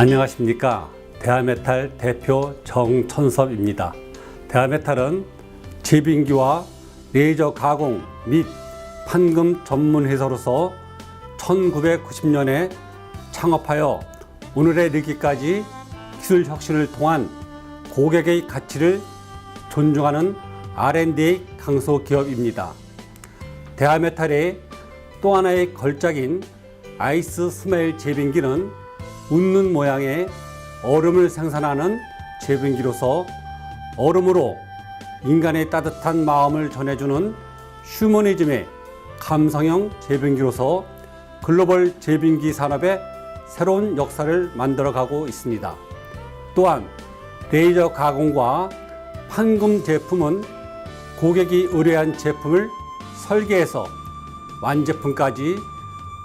안녕하십니까. 대하메탈 대표 정천섭입니다. 대하메탈은 제빙기와 레이저 가공 및 판금 전문 회사로서 1990년에 창업하여 오늘에 이르기까지 기술 혁신을 통한 고객의 가치를 존중하는 R&D 강소 기업입니다. 대하메탈의 또 하나의 걸작인 아이스 스마일 제빙기는 웃는 모양의 얼음을 생산하는 제빙기로서 얼음으로 인간의 따뜻한 마음을 전해주는 휴머니즘의 감성형 제빙기로서 글로벌 제빙기 산업의 새로운 역사를 만들어가고 있습니다. 또한 레이저 가공과 판금 제품은 고객이 의뢰한 제품을 설계해서 완제품까지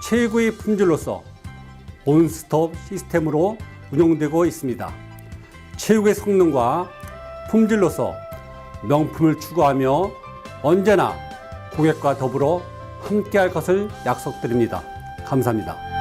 최고의 품질로서 온스톱 시스템으로 운영되고 있습니다. 최고의 성능과 품질로서 명품을 추구하며 언제나 고객과 더불어 함께할 것을 약속드립니다. 감사합니다.